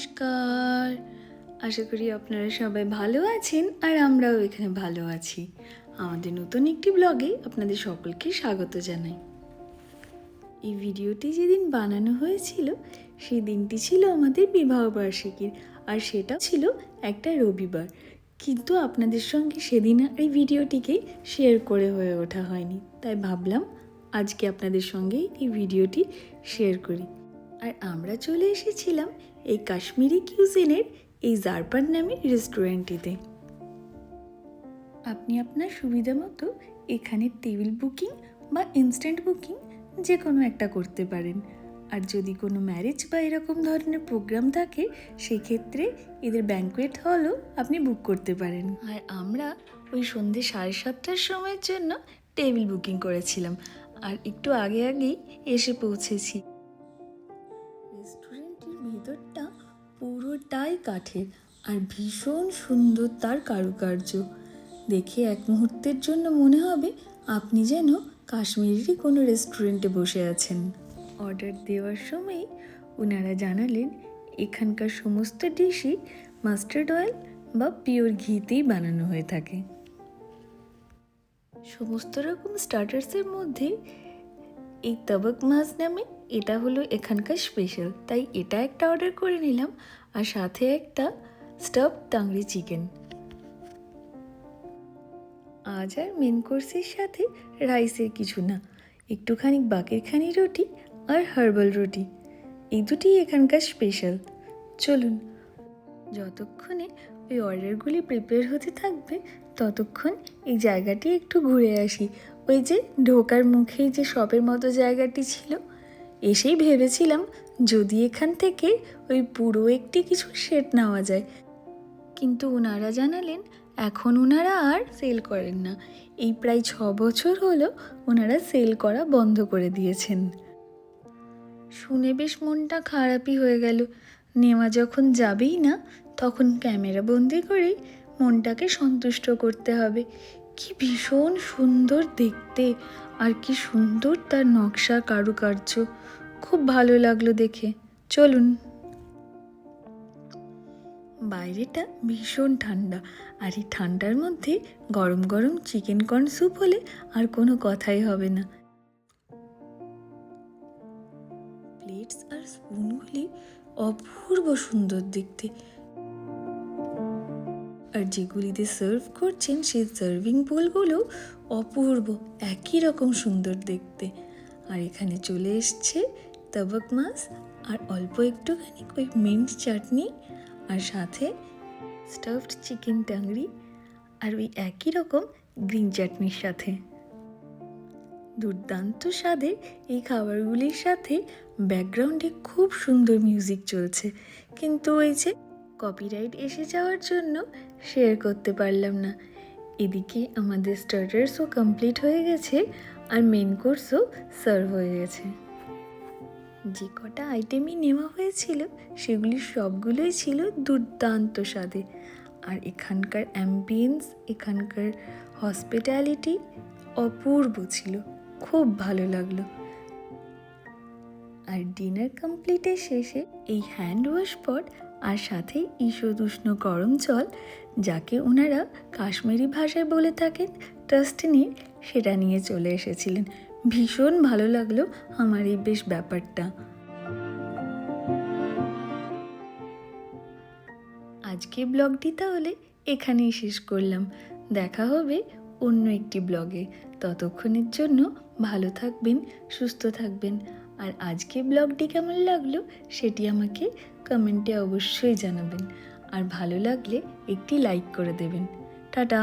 নমস্কার। আশা করি আপনারা সবাই ভালো আছেন আর আমরাও এখানে ভালো আছি। আমাদের নতুন একটি ব্লগে আপনাদের সকলকে স্বাগত জানাই। এই ভিডিওটি যেদিন বানানো হয়েছিল সেই দিনটি ছিল আমাদের বিবাহবার্ষিকীর আর সেটা ছিল একটা রবিবার। কিন্তু আপনাদের সঙ্গে সেদিন আর এই ভিডিওটিকে শেয়ার করে হয়ে ওঠা হয়নি। তাই ভাবলাম আজকে আপনাদের সঙ্গে এই ভিডিওটি শেয়ার করি। আর আমরা চলে এসেছিলাম এই কাশ্মীরি কিউজিনের এই জারপান নামে রেস্টুরেন্টটিতে। আপনি আপনার সুবিধা মতো এখানে টেবিল বুকিং বা ইনস্ট্যান্ট বুকিং যে কোনো একটা করতে পারেন। আর যদি কোনো ম্যারেজ বা এরকম ধরনের প্রোগ্রাম থাকে, সেক্ষেত্রে এদের ব্যাঙ্কুয়েট হলও আপনি বুক করতে পারেন। আর আমরা ওই সন্ধ্যে সাড়ে সাতটার সময়ের জন্য টেবিল বুকিং করেছিলাম। আর একটু আগে আগেই এসে পৌঁছেছি। ভেতরটা পুরোটাই কাঠের আর ভীষণ সুন্দর তার কারুকার্য। দেখে এক মুহূর্তের জন্য মনে হবে আপনি যেন কাশ্মীরেরই কোনো রেস্টুরেন্টে বসে আছেন। অর্ডার দেওয়ার সময় ওনারা জানালেন, এখানকার সমস্ত ডিশই মাস্টার্ড অয়েল বা পিওর ঘিতেই বানানো হয়ে থাকে। সমস্ত রকম স্টার্টার্সের মধ্যে এই তবক মাছ নামে এটা হলো এখানকার স্পেশাল তাই এটা একটা অর্ডার করে নিলাম। আর সাথে একটা স্টাফ টাংরি চিকেন আজ আর মেন কোর্সের সাথে রাইসের কিছু না, একটুখানি বাকেরখানি রুটি আর হার্বাল রুটি। এই দুটি এখানকার স্পেশাল চলুন, যতক্ষণে ওই অর্ডারগুলি প্রিপেয়ার হতে থাকবে, ততক্ষণ এই জায়গাটি একটু ঘুরে আসি। ওই যে ঢোকার মুখেই যে শপের মতো জায়গাটি ছিল, এসেই ভেবেছিলাম যদি এখান থেকে ওই পুরো একটি কিছু সেট নেওয়া যায়। কিন্তু ওনারা জানালেন, এখন ওনারা আর সেল করেন না। এই প্রায় ছ বছর হলো ওনারা সেল করা বন্ধ করে দিয়েছেন। শুনে বেশ মনটা খারাপই হয়ে গেল। নেওয়া যখন যাবেই না, তখন ক্যামেরা বন্দি করেই মনটাকে সন্তুষ্ট করতে হবে। কি ভীষণ সুন্দর দেখতে। আর কি সুন্দর তার নকশা কারুকার্য। খুব ভালো লাগল দেখে। চলুন। বাইরেটা ভীষণ ঠান্ডা। আর এই ঠান্ডার মধ্যে গরম গরম চিকেন কর্ন স্যুপ হলে আর কোনো কথাই হবে না। প্লেটস আর স্পুনগুলি অপূর্ব সুন্দর দেখতে। আর যেগুলিতে সার্ভ করছেন, সেই সার্ভিং বোলগুলো অপূর্ব, একই রকম সুন্দর দেখতে। আর এখানে চলে এসছে তবক মাছ আর অল্প একটুখানি ওই মিন্ট চাটনি আর সাথে স্টাফড চিকেন টাংরি আর ওই একই রকম গ্রিন চাটনির সাথে। দুর্দান্ত স্বাদের এই খাবারগুলির সাথে ব্যাকগ্রাউন্ডে খুব সুন্দর মিউজিক চলছে। কিন্তু ওই যে কপিরাইট এসে যাওয়ার জন্য শেয়ার করতে পারলাম না। এদিকে আমাদের স্টার্টার্সও কমপ্লিট হয়ে গেছে আর মেন কোর্সও সার্ভ হয়ে গেছে। যে কটা আইটেমই নেওয়া হয়েছিল, সেগুলি সবগুলোই ছিল দুর্দান্ত স্বাদে। আর এখানকার অ্যাম্বিয়েন্স এখানকার হসপিটালিটি অপূর্ব ছিল, খুব ভালো লাগল। আর ডিনার কমপ্লিটের শেষে এই হ্যান্ড ওয়াশ পট আর সাথে ঈষদুষ্ণ গরম জল, যাকে ওনারা কাশ্মীরি ভাষায় বলে থাকেন টস্টনি সেটা নিয়ে চলে এসেছিলেন। ভীষণ ভালো লাগল আমার এই বেশ ব্যাপারটা। আজকে ব্লগটি তাহলে এখানেই শেষ করলাম। দেখা হবে অন্য একটি ব্লগে। ততক্ষণের জন্য ভালো থাকবেন, সুস্থ থাকবেন। আর আজকে ব্লগটি কেমন লাগল সেটি আমাকে কমেন্টে অবশ্যই জানাবেন। আর ভালো লাগলে একটি লাইক করে দেবেন। টাটা!